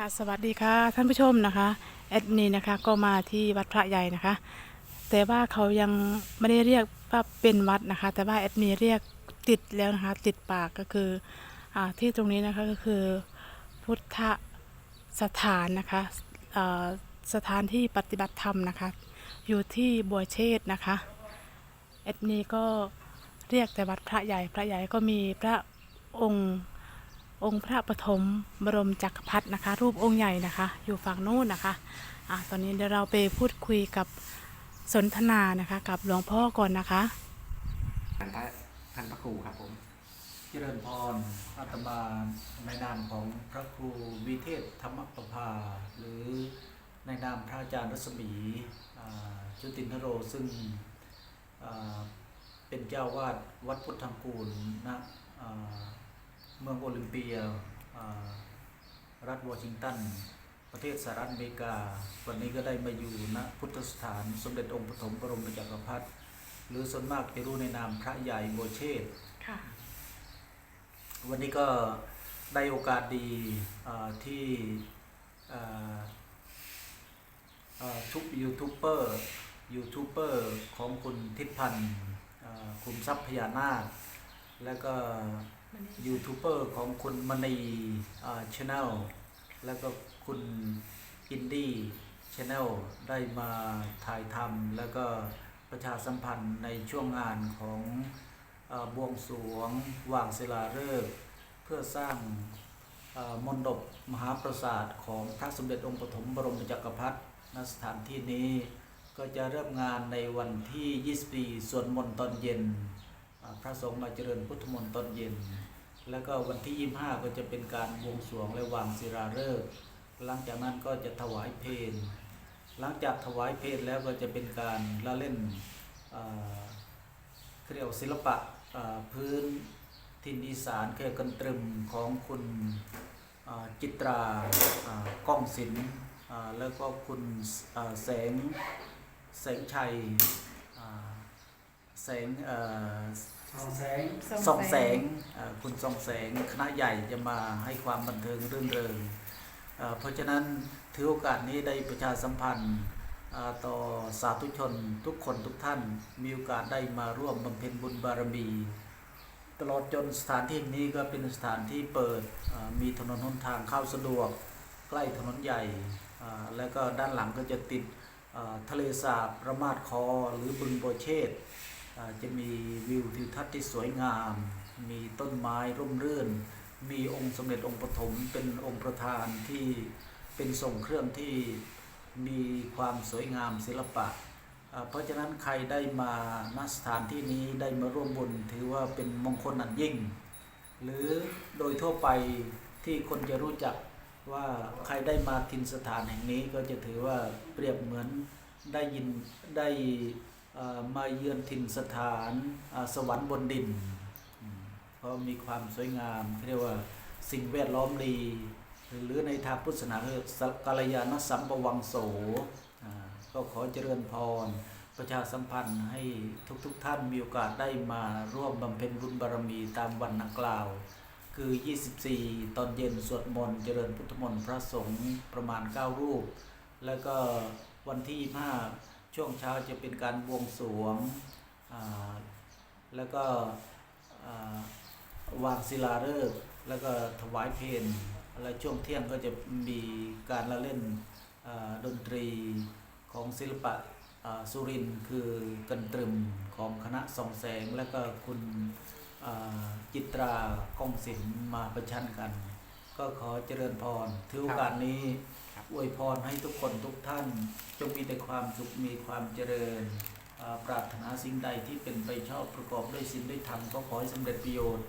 ค่ะสวัสดีค่ะท่านผู้ชมนะคะแอดมินนะคะก็มาที่วัดพระใหญ่นะคะ แต่ว่าเขายังไม่ได้เรียกว่าเป็นวัดนะคะ แต่ว่าแอดมินเรียกติดแล้วนะคะ ติดปากก็คืออที่ตรงนี้นะคะก็คือพุทธสถานนะคะสถานที่ปฏิบัติธรรมนะคะ อยู่ที่บัวเชษนะคะแอดมินก็เรียกแต่วัดพระใหญ่พระใหญ่ก็มีพระองค์ องค์พระปฐมบรมจักรพรรดินะคะ รูปองค์ใหญ่นะคะ อยู่ฝั่งโน้นนะคะอะตอนนี้เดี๋ยวเราไปพูดคุยกับสนทนานะคะ กับหลวงพ่อก่อนนะคะท่านพระท่านพระครูครับผมเจริญพรอาตมาในนามของพระครูวิเทศธรรมประภา หรือในนามพระอาจารย์รัศมีอ่าชุตินทโรซึ่งเป็นเจ้าวาดวัดพุทธังกูลณอ่า เมืองโอลิมเปียอ่ารัฐวอชิงตัน ประเทศสหรัฐอเมริกา วันนี้ก็ได้มาอยู่ณพุทธสถานสมเด็จองค์ปฐมบรมจักรพรรดิหรือส่วนมากจะรู้ในนามพระใหญ่โบวเชษฐ์ค่ะวันนี้ก็ได้โอกาสดีอ่าที่อ่าอ่าทุกยูทูบเบอร์ยูทูบเบอร์ของคุณทิศพันธ์อ่าคุมทรัพย์พญานาค แล้วก็ ยูทูบเบอร์ของคุณมณีชาแนลแล้วก็คุณอินดี้ชาแนลได้มาถ่ายทำแล้วก็ประชาสัมพันธ์ในช่วงงานของอบวงสรวงวางศิลาฤกษ์เพื่อสร้างมณฑปมหาปราสาทของพระสมเด็จองค์ปฐมบรมจักรพรรดิณสถานที่นี้ก็จะเริ่มงานในวันที่ 24 ส่วนมนต์ตอนเย็น พระสงฆ์มาเจริญพุทธมนต์ตอนเย็น แล้วก็วันที่ 25 ก็จะเป็นการบวงสรวงและวางศิลาฤกษ์หลังจากนั้นก็จะถวายเพลหลังจากถวายเพลแล้วก็จะเป็นการละเล่นเขาเรียกว่าศิลปะพื้นถิ่นอีสานเคยกันตรึมของคุณจิตราก้องศิลป์แล้วก็คุณแสงแสงชัยแสง ส่องแสงส่องแสงคุณส่องแสงคณะใหญ่จะมาให้ความบันเทิงรื่นเริงเพราะฉะนั้นถือโอกาสนี้ได้ประชาสัมพันธ์ต่อสาธุชนทุกคนทุกท่านมีโอกาสได้มาร่วมบำเพ็ญบุญบารมี ตลอดจนสถานที่นี้ก็เป็นสถานที่เปิดมีถนนหนทางเข้าสะดวก ใกล้ถนนใหญ่ แล้วก็ด้านหลังก็จะติดทะเลสาบระมาดคอหรือบึงโบเชษ จะมีวิวทิวทัศน์ที่สวยงาม มีต้นไม้ร่มรื่น มีองค์สมเด็จองค์ปฐมเป็นองค์ประธานที่เป็นทรงเครื่องที่มีความสวยงามศิลปะ เพราะฉะนั้นใครได้มาณสถานที่นี้ได้มาร่วมบุญถือว่าเป็นมงคลอันยิ่ง หรือโดยทั่วไปที่คนจะรู้จักว่าใครได้มาทินสถานแห่งนี้ก็จะถือว่าเปรียบเหมือนได้ยินได้ มาเยือนทินสถานสวรรค์บนดิน เพราะมีความสวยงามเรียกว่าสิ่งแวดล้อมดี หรือในทางพุทธศาสนาคือสักกัลยาณสัมปวังโสก็ขอเจริญพร ประชาสัมพันธ์ให้ทุกๆทท่านมีโอกาสได้มาร่วมบำเพ็ญบุญบารมีตามวันนักกล่าว คือ 24 ตอนเย็นสวดมนต์เจริญพุทธมนต์พระสงฆ์ประมาณ 9 รูป แล้วก็วันที่25 ช่วงเช้าจะเป็นการบวงสรวงแล้วก็วางศิลาฤกษ์แล้วก็ถวายเพลแล้วช่วงเที่ยงก็จะมีการละเล่นดนตรีของศิลปะสุรินคือกันตรึมของคณะสองแสง แล้วก็คุณจิตรากองศิลป์มาประชันกัน ก็ขอเจริญพรถือโอกาสนี้ อวยพรให้ทุกคนทุกท่าน จงมีแต่ความสุขมีความเจริญ ปรารถนาสิ่งใดที่เป็นไปชอบประกอบด้วยศีลด้วยธรรมก็ขอให้สำเร็จประโยชน์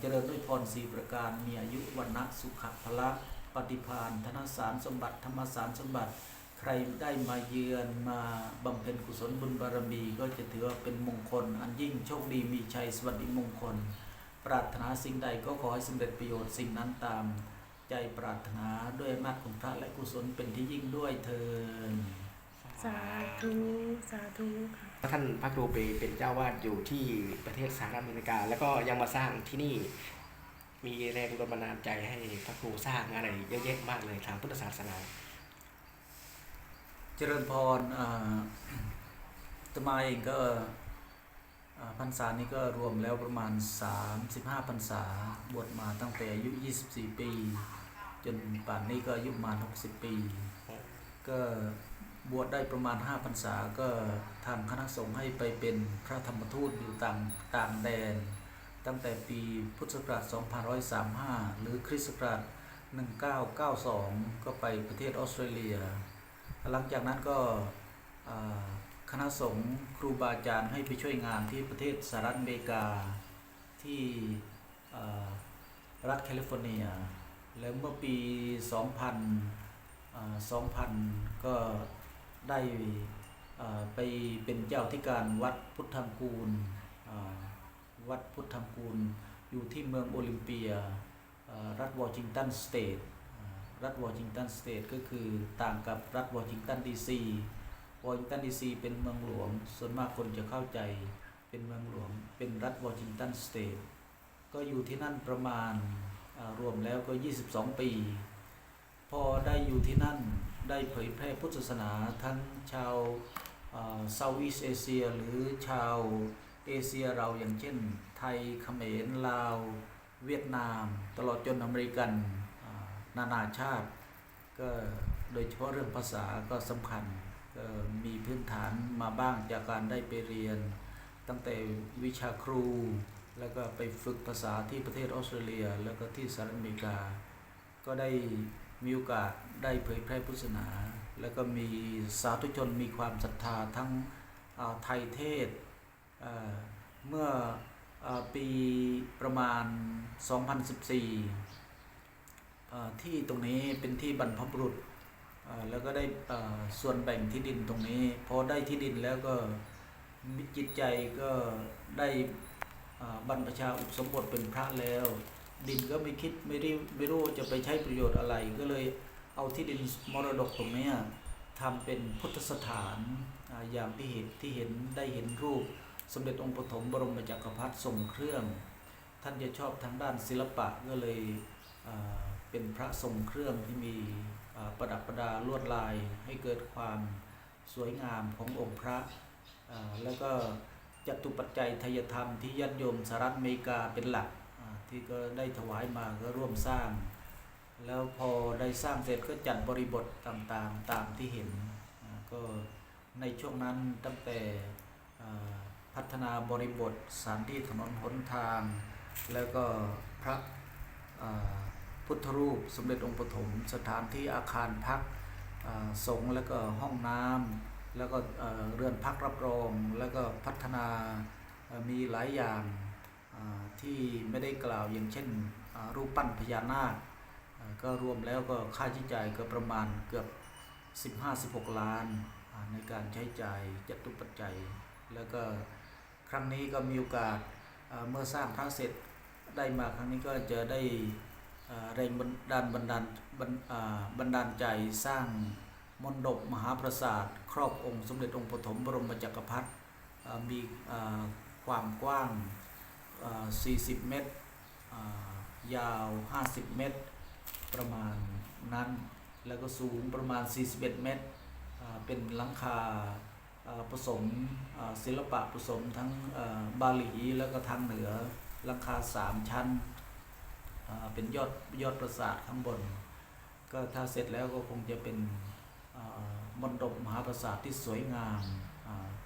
เจริญด้วยพรสีประการมีอายุวันนะสุขภละปฏิพานธนสารสมบัติธรรมสารสมบัติ ใครได้มาเยือนมาบำเพ็ญกุศลบุญบารมีก็จะถือว่าเป็นมงคล อันยิ่งโชคดีมีชัยสวัสดิมงคล ปรารถนาสิ่งใดก็ขอให้สำเร็จประโยชน์สิ่งนั้นตาม ใจปรารถนาด้วยอำนาจของพระและกุศลเป็นที่ยิ่งด้วยเทินสาธุ สาธุค่ะ ท่านพระครูไปเป็นเจ้าวาดอยู่ที่ประเทศสหรัฐอเมริกา แล้วก็ยังมาสร้างที่นี่ มีแรงบันดาลใจให้พระครูสร้างอะไรเยอะแยะมากเลยทางพุทธศาสนา เจริญพรอ่าอาตมาเองก็อ่าพรรษานี้ก็รวมแล้วประมาณ 35พรรษา บวชมาตั้งแต่อายุ 24 ปี จนป่านนี้ก็อายุประมาณ60 ปี ก็บวชได้ประมาณ5พรรษาก็ทางคณะสงฆ์ให้ไปเป็นพระธรรมทูตอยู่ต่างต่างแดน ตั้งแต่ปีพุทธศักราช 2535 หรือคริสต์ศักราช 1992 ก็ไปประเทศออสเตรเลีย หลังจากนั้นก็อ่าคณะสงฆ์ครูบาอาจารย์ให้ไปช่วยงานที่ประเทศสหรัฐอเมริกาที่อ่ารัฐแคลิฟอร์เนีย แล้วเมื่อปี 2000 2000 ก็ได้ไปเป็นเจ้าที่การวัดพุทธังกูล วัดพุทธังกูล อยู่ที่เมืองโอลิมเปีย รัฐวอชิงตันสเตท รัฐวอชิงตันสเตทก็คือต่างกับรัฐวอชิงตันดีซีวอชิงตันดีซีเป็นเมืองหลวง ส่วนมากคนจะเข้าใจเป็นเมืองหลวง เป็นรัฐวอชิงตันสเตท ก็อยู่ที่นั่นประมาณ รวมแล้วก็ 22 ปี พอได้อยู่ที่นั่นได้เผยแพร่พุทธศาสนาทั้งชาวเซาท์อีสเอเชียหรือชาวเอเชียเราอย่างเช่น ไทยเขมรลาว เวียดนาม ตลอดจนอเมริกันนานาชาติ ก็โดยเฉพาะเรื่องภาษาก็สำคัญก็มีพื้นฐานมาบ้างจากการได้ไปเรียน ตั้งแต่วิชาครู แล้วก็ไปฝึกภาษาที่ประเทศออสเตรเลีย แล้วก็ที่สหรัฐอเมริกา ก็ได้มีโอกาสได้เผยแพร่พุทธศาสนา แล้วก็มีสาธุชนมีความศรัทธาทั้งไทยเทศเมื่ออปีประมาณ 2014อ่ที่ตรงนี้เป็นที่บรรพบุรุษแล้วก็ได้ส่วนแบ่งที่ดินตรงนี้ พอได้ที่ดินแล้วก็มีจิตใจก็ได้ บรรพชาอุปสมบทเป็นพระแล้ว ดินก็ไม่คิดไม่ได้ไม่รู้จะไปใช้ประโยชน์อะไร ก็เลยเอาที่ดินมรดกตรงนี้ทำเป็นพุทธสถานอย่างที่เห็นที่เห็นได้เห็นรูปสมเด็จองค์ปฐมบรมจักรพรรดิทรงเครื่อง ท่านจะชอบทางด้านศิลปะก็เลยเป็นพระทรงเครื่องที่มีประดับประดาลวดลายให้เกิดความสวยงามขององค์พระแล้วก็ จตุปัจจัยทายธรรมที่ญาติโยมสหรัฐอเมริกาเป็นหลักที่ก็ได้ถวายมาก็ร่วมสร้าง แล้วพอได้สร้างเสร็จก็จัดบริบทต่างๆตามที่เห็นก็ในช่วงนั้นตั้งแต่พัฒนาบริบทสถานที่ถนนหนทาง แล้วก็พระพุทธรูปสมเด็จองค์ปฐมสถานที่อาคารพักสงฆ์แล้วก็ห้องน้ำ แล้วก็เรือนพักรับรองแล้วก็พัฒนามีหลายอย่างที่ไม่ได้กล่าวอย่างเช่นรูปปั้นพญานาคก็รวมแล้วก็ค่าใช้จ่ายก็ประมาณเกือบ 15-16 ล้านอ่าในการใช้จ่ายจัตุปัจจัย แล้วก็ครั้งนี้ก็มีโอกาสเมื่อสร้างพระเสร็จได้มาครั้งนี้ก็จะได้แรงบันดาลบันดาลบันดาลใจสร้าง มณฑปมหาปราสาท ครอบองค์สมเด็จองค์ปฐมบรมจักรพรรดิมีความกว้าง 40 เมตร ยาว 50 เมตร ประมาณนั้น แล้วก็สูงประมาณ 41 เมตร เป็นหลังคาผสมศิลปะผสมทั้งบาหลีแล้วก็ทางเหนือหลังคา 3 ชั้น เป็นยอดยอดปราสาทข้างบน ก็ถ้าเสร็จแล้วก็คงจะเป็น มณฑปมหาปราสาทที่สวยงาม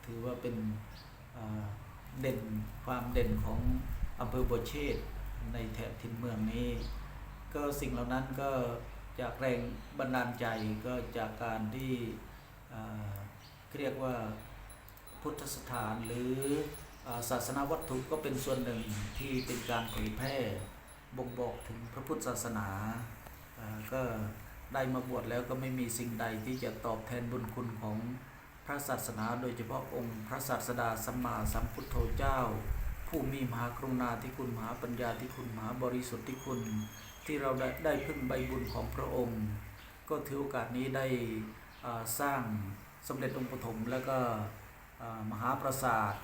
ถือว่าเป็นเด่นความเด่นของอำเภอบัวเชษในแถบทินเมืองนี้ ก็สิ่งเหล่านั้นก็จากแรงบันดาลใจก็จากการที่เรียกว่าพุทธสถานหรือศาสนาวัตถุก็เป็นส่วนหนึ่งที่เป็นการเผยแพร่บ่งบอกถึงพระพุทธศาสนาอ่าก็ ได้มาบวชแล้วก็ไม่มีสิ่งใดที่จะตอบแทนบุญคุณของพระศาสนาโดยเฉพาะองค์พระศาสดาสัมมาสัมพุทโธเจ้า ผู้มีมหากรุณาธิคุณมหาปัญญาธิคุณมหาบริสุทธิคุณ ที่เราได้ได้พึ่งใบบุญของพระองค์ ก็ถือโอกาสนี้ได้สร้างสมเด็จองค์ปฐมแล้วก็มหาปราสาท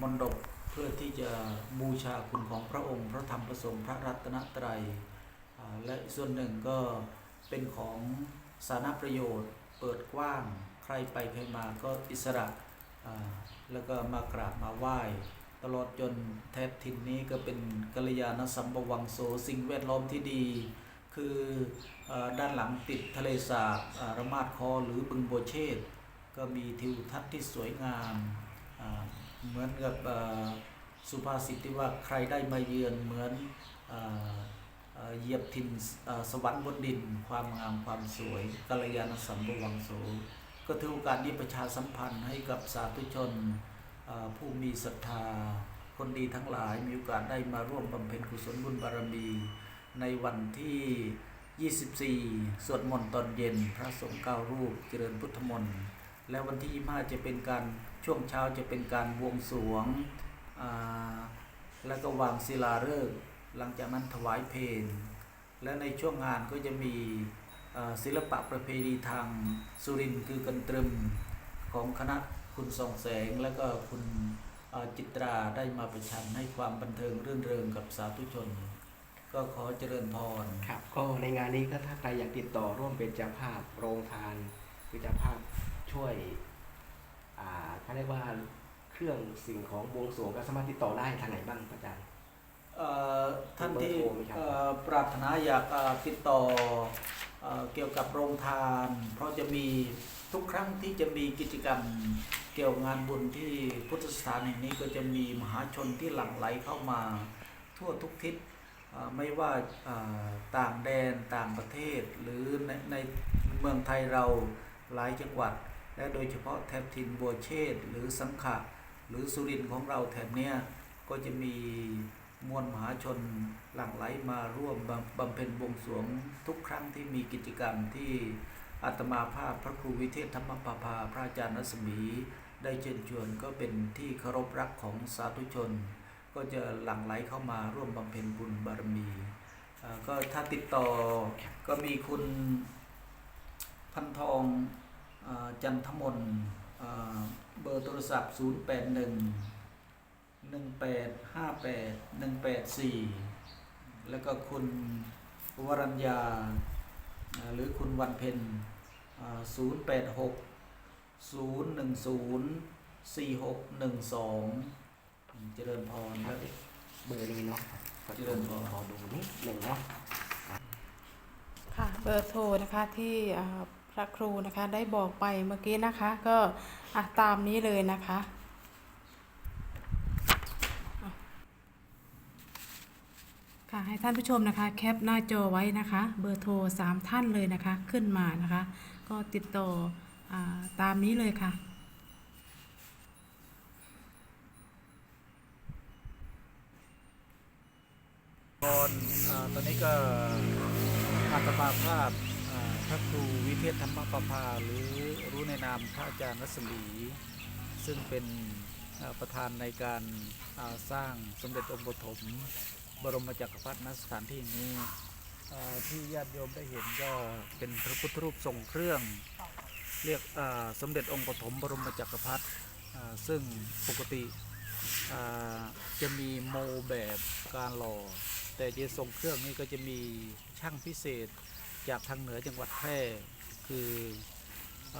มณฑปเพื่อที่จะบูชาคุณของพระองค์ พระธรรมพระสงฆ์พระรัตนตรัยและส่วนหนึ่งก็ เป็นของสาธารณประโยชน์ เปิดกว้าง ใครไปใครมาก็อิสระแล้วก็มากราบมาไหว้ตลอดจนแทบทินนี้ก็เป็นกัลยาณสัมปวังโสสิ่งแวดล้อมที่ดี คืออด้านหลังติดทะเลสาบระมาดคอหรือบึงโบเชษฐ์ก็มีทิวทัศน์ที่สวยงามเหมือนกับสุภาษิตที่ว่าใครได้มาเยือนเหมือนอ เหยียบทินเอ่อสวรรค์บนดิน ความงามความสวยกัลยาณสัมปวังโสก็ถือโอกาสนี้ประชาสัมพันธ์ให้กับสาธุชนผู้มีศรัทธา คนดีทั้งหลายมีโอกาสได้มาร่วมบำเพ็ญกุศลบุญบารมี ในวันที่ 24 สวดมนต์ตอนเย็น พระสงฆ์เก้ารูปเจริญพุทธมนต์ และวันที่ 25 จะเป็นการช่วงเช้าจะเป็นการบวงสรวง แล้วก็วางศิลาฤกษ์ หลังจากนั้นถวายเพลงและในช่วงงานก็จะมีศิลปะประเพณีทางสุรินคือกันตรึมของคณะคุณส่องแสงและก็คุณจิตราได้มาประชันให้ความบันเทิงรื่นเริงกับสาธุชน ก็ขอเจริญพรครับก็ในงานนี้ก็ถ้าใครอยากติดต่อร่วมเป็นเจ้าภาพโรงทานคือเจ้าภาพช่วยเขาเรียกว่าเครื่องสิ่งของบวงสรวงก็สามารถติดต่อได้ทางไหนบ้างอาจารย์ ท่านที่ปรารถนาอยากติดต่อเกี่ยวกับโรงทาน เพราะจะมีทุกครั้งที่จะมีกิจกรรมเกี่ยวงานบุญที่พุทธสถานแห่งนี้ก็จะมีมหาชนที่หลั่งไหลเข้ามาทั่วทุกทิศไม่ว่าต่างแดนต่างประเทศ หรือในในเมืองไทยเราหลายจังหวัด และโดยเฉพาะแถบทินบัวเชษหรือสังขะหรือสุรินทร์ของเราแถบเนี้ยก็จะมี มวลมหาชนหลั่งไหลมาร่วมบำเพ็ญบวงสรวงทุกครั้งที่มีกิจกรรมที่อาตมาภาพพระครูวิเทศธรรมปภาพระอาจารย์รัศมี ได้เชิญชวนก็เป็นที่เคารพรักของสาธุชน ก็จะหลั่งไหลเข้ามาร่วมบำเพ็ญบุญบารมีก็ถ้าติดต่อก็มีคุณพันทองอจันทมนเอ่อเบอร์โทรศัพท์ 081 หนึ่งแปดห้าแปดหนึ่งแปดสี่แล้วก็คุณวรัญญา หรือคุณวันเพ็ญศูนย์แปดหกศูนย์หนึ่งศูนย์สี่หกหนึ่งสองเจริญพรครับ เบอร์นี้เนาะเจริญพรขอดูนิดหนึ่งเนาะค่ะเบอร์โทรนะคะที่พระครูนะคะได้บอกไปเมื่อกี้นะคะ ก็ตามนี้เลยนะคะ ค่ะให้ท่านผู้ชมนะคะ แคปหน้าจอไว้นะคะ เบอร์โทรสามท่านเลยนะคะ ขึ้นมานะคะ ก็ติดต่ออตามนี้เลยค่ะตอนตอนนี้ก็อาตมาภาพอ่าพระครูวิเทศธรรมประภาหรือรู้ในนามพระอาจารย์รัศมี ซึ่งเป็นประธานในการสร้างสมเด็จองค์ปฐม บรมจักรพรรดิณสถานที่นี้ที่ญาติโยมได้เห็นก็เป็นพระพุทธรูปทรงเครื่องเรียกสมเด็จองค์ปฐมบรมจักรพรรดิซึ่งปกติจะมีโมแบบการหล่อ แต่เจทรงเครื่องนี้ก็จะมีช่างพิเศษจากทางเหนือจังหวัดแพร่คืออ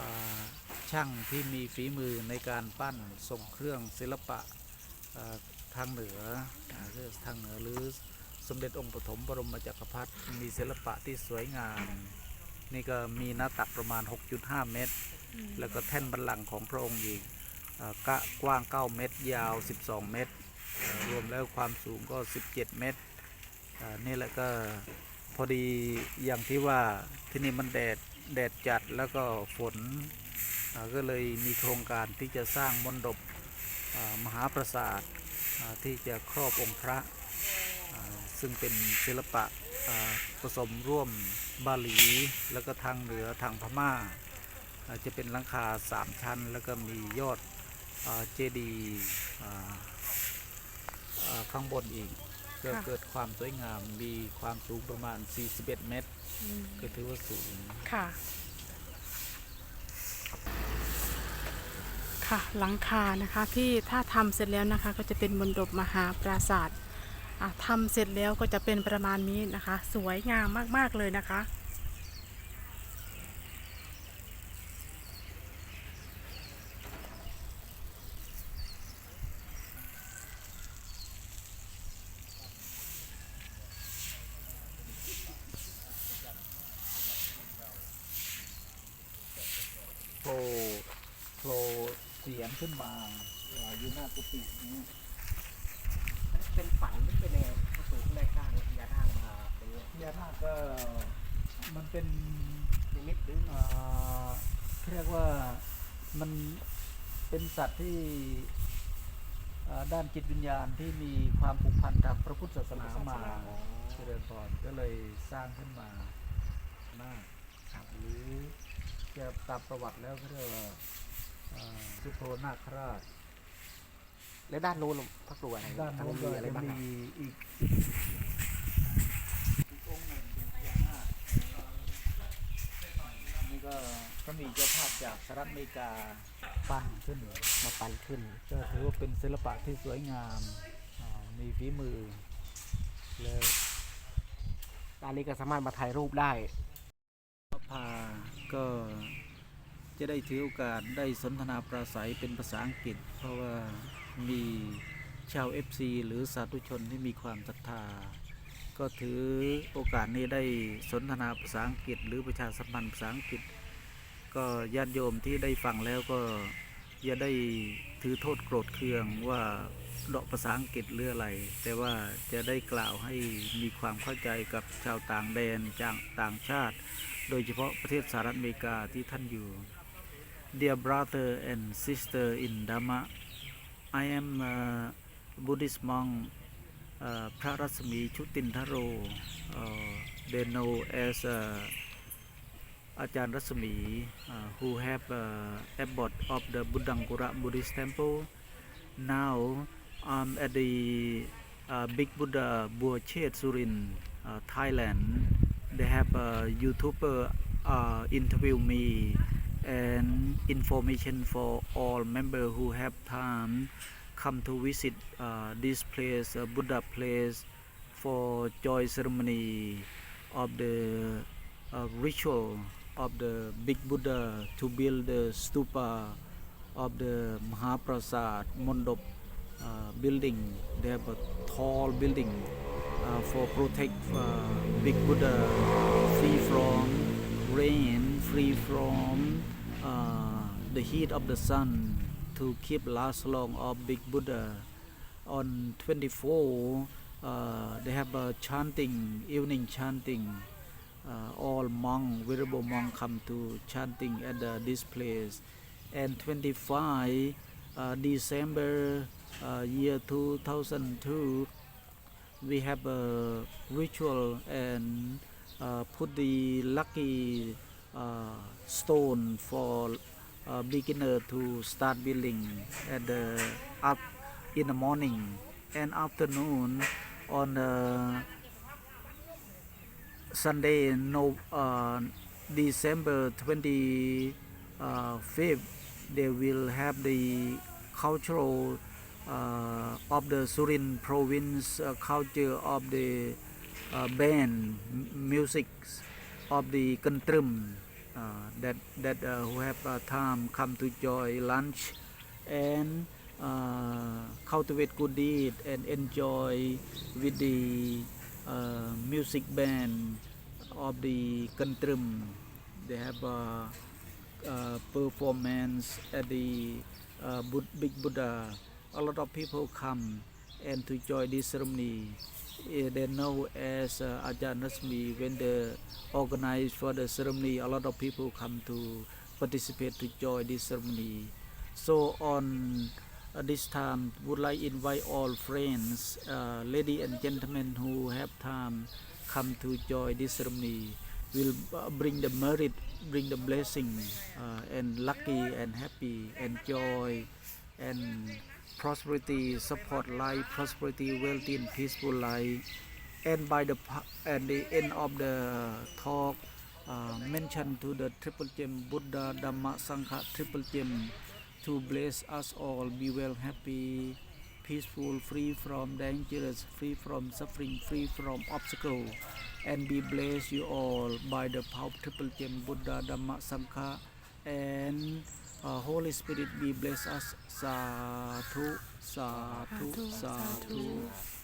ช่างที่มีฝีมือในการปั้นทรงเครื่องศิลปะ ทางเหนืออ่าคือทางเหนือหรือสมเด็จองค์ปฐมบรมจักรพรรดิมีศิลปะที่สวยงาม นี่ก็มีหน้าตักประมาณ 6.5 เมตร แล้วก็แท่นบัลลังก์ของพระองค์อีกอ่ากะกว้าง 9 เมตร ยาว 12 เมตรอ่ารวมแล้วความสูงก็ 17 เมตรอ่านี่แหละก็พอดีอย่างที่ว่าที่นี่มันแดดแดดจัดแล้วก็ฝนอ่าก็เลยมีโครงการที่จะสร้างมณฑปอ่า มหาปราสาทอ่าที่จะครอบองค์พระอ่าซึ่งเป็นศิลปะอ่าผสมร่วมบาหลี แล้วก็ทางเหนือทางพม่าอ่า จะเป็นหลังคาสามชั้น แล้วก็มียอดอ่าเจดีย์อ่าอ่าข้างบนอีกก็ค่ะเกิดความสวยงามมีความสูงประมาณ 41 เมตร ก็ถือว่าสูงค่ะ ค่ะหลังคานะคะที่ถ้าทำเสร็จแล้วนะคะ ก็จะเป็นมณฑปมหาปราศาสตร์ทำเสร็จแล้วก็จะเป็นประมาณนี้นะคะ สวยงามมากๆเลยนะคะ โผล่โผล่ียงขึ้นมาอยู่หน้ากุฏินี้เป็นฝันหรือเป็นยังไงพระสูงได้สร้างพญานาคมาเป็นยังไงพญานาคก็มันเป็นนิมิตหรือเอ่อเรียกว่ามันเป็นสัตว์ที่ด้านจิตวิญญาณที่มีความผูกพันทางพระพุทธศาสนามาเจริญพรก็เลยสร้างขึ้นมานาคครับหรือจะตามประวัติแล้วก็เรียกว่า สุโธนาคราช และด้านโน้นพระครูอะไรด้านโน้นมีก็อะไรจะบ้างมีครับอีกอีกองค์หนึ่งเป็นพญานาคนี่ก็ก็มีเจ้าภาพจากสหรัฐอเมริกาปั้นขึ้น มาปันขึ้น ก็ถือว่าเป็นศิลปะที่สวยงามอ่ามีฝีมือแล้วด้านนี้ก็สามารถมาถ่ายรูปได้พาก็ จะได้ถือโอกาสได้สนทนาปราศัยเป็นภาษาอังกฤษ เพราะว่ามีชาว FC หรือสาธุชนที่มีความศรัทธา ก็ถือโอกาสนี้ได้สนทนาภาษาอังกฤษ หรือประชาสัมพันธ์ภาษาอังกฤษ ก็ญาติโยมที่ได้ฟังแล้วก็อย่าได้ถือโทษโกรธเคืองว่าเดาะภาษาอังกฤษหรืออะไร แต่ว่าจะได้กล่าวให้มีความเข้าใจกับชาวต่างแดนจากต่างชาติ โดยเฉพาะประเทศสหรัฐอเมริกาที่ท่านอยู่ Dear brother and sister in Dhamma, I am a Buddhist monk uh, Prarasmi Chutintaro, uh, they know as uh, Ajahn Rasmi, uh, who have uh, abbot of the Buddhangkura Buddhist temple. Now I'm at the uh, Big Buddha Buachet Surin, uh, Thailand. They have uh, a YouTuber uh, uh, interview me and information for all members who have time come to visit uh, this place uh, Buddha place for joy ceremony of the uh, ritual of the big Buddha to build the stupa of the Mahaprasad Mondop uh, building. They have a tall building uh, for protect uh, big Buddha free from rain, free from uh, the heat of the sun to keep last long of big Buddha. On 24, uh, they have a chanting, evening chanting. Uh, all monk, venerable monk come to chanting at the, this place. And 25 uh, December uh, year 2002, we have a ritual and uh, put the lucky uh, stone for uh, beginner to start building at the up in the morning and afternoon on the Sunday no uh, December 25th they will have the cultural uh, of the Surin province uh, culture of the uh, band music of the Kantrim uh, that that uh, who have uh, time come to enjoy lunch and uh, cultivate good deed and enjoy with the uh, music band of the Kantrim. They have a, uh performance at the uh, Big Buddha. A lot of people come and to enjoy this ceremony. They know as uh, Ajahn Rasmi when they organize for the ceremony. A lot of people come to participate to join this ceremony. So on uh, this time, would like invite all friends, uh, lady and gentlemen who have time, come to join this ceremony. Will uh, bring the merit, bring the blessing, uh, and lucky and happy and joy and prosperity, support life, prosperity, wealthy and peaceful life. And by the at the end of the talk, uh, mention to the triple gem Buddha Dhamma Sangha triple gem to bless us all. Be well happy peaceful free from dangerous free from suffering free from obstacle. And be blessed you all by the power of triple gem Buddha Dhamma Sangha. And uh, Holy Spirit be bless us สาธุสาธุสาธุสาธุ